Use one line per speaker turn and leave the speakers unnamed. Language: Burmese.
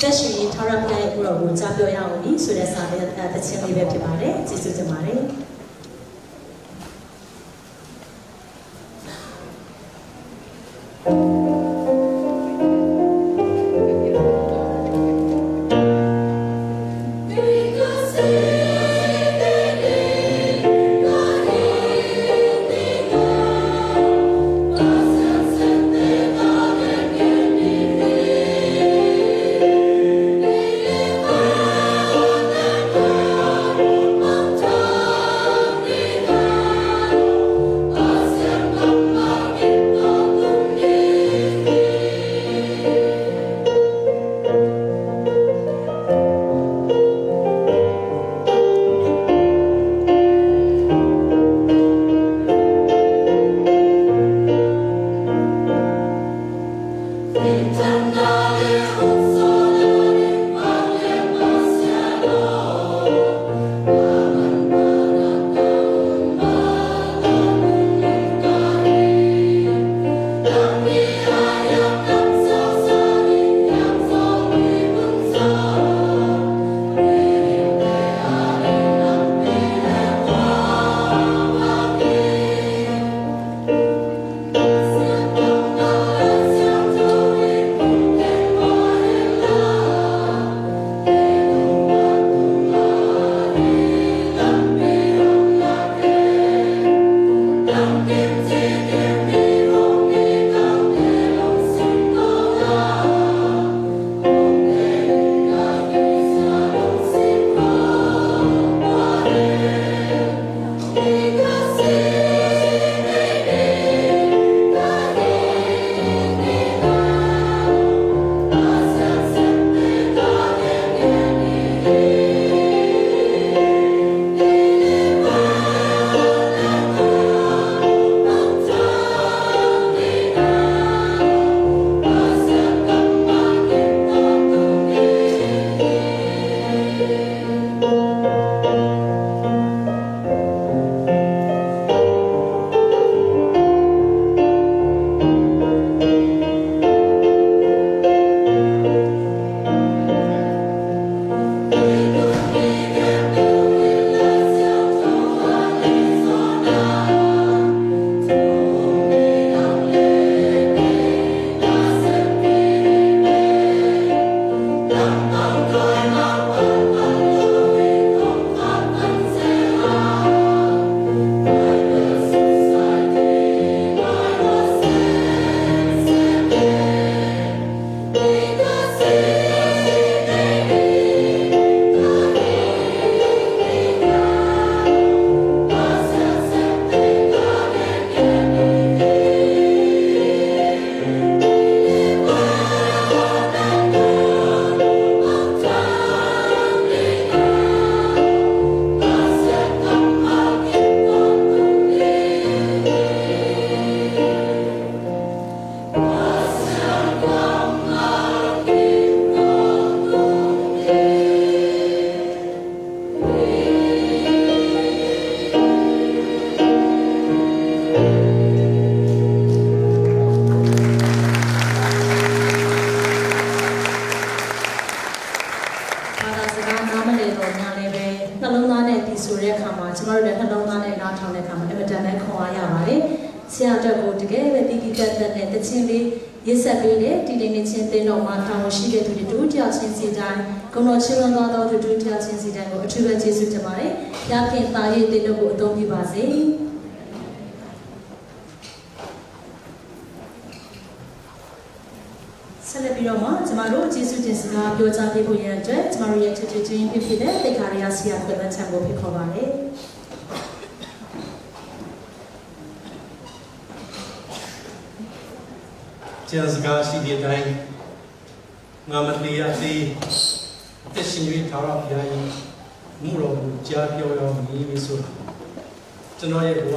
အသက်ရှင်ရေးထာဝရဘုရားရဲ့ဥတော်ကိုကြားပြောရအောင်ဒီဆိုတဲ့စာလေးတခြင်းလေးပဲဖြစ်ပါတယ်ကျေးဇူးတင်ပါတယ် ဘာသာစကားနားမလည်တော့ညာလည်းပဲနှလုံးသားနဲ့ဒီဆိုတဲ့အခါမှာကျမတို့လည်းနှလုံးသားနဲ့နားထောင်တဲ့အခါမှာအင်မတန်ပဲခွန်အားရပါတယ်။ဆရာအတွက်ကိုတကယ်ပဲတီးတီးကတ်ကတ်နဲ့တချင်းလေးရစ်ဆက်ပေးတဲ့တည်တည်နေချင်းတင်းတော်မှာတာဝန်ရှိတဲ့သူတွေတို့ကြောက်ချင်းစီတိုင်းဂုဏတော်ချင်းလွန်သွားသောသူတို့ကြောက်ချင်းစီတိုင်းကိုအထူးပဲကျေးဇူးတင်ပါတယ်။ရခင်တာရေးတင်းတို့ကိုအသုံးပြုပါစေ။ ဆက်လက်ပြီးတော့မှကျမတို့ကျေးဇူးတင်စကားပြောကြားပေးဖို့ရန်အတွက်ကျမတို့ရဲ့ချစ်ချစ်ချင်းဖြစ်ဖြစ်တဲ့တေခါရီယာဆရာခွင့်လက်ချံကိုဖိတ်ခေါ်ပါမယ်
ကျန်စကားရှိတဲ့အတိုင်းငါမတရားသေးအသက်ရှင်၍ထာဝရဘုရား၏မှုတော်ကိုကြားပြောရမည်ဆိုတာကျွန်တော်ရဲ့ဘဝ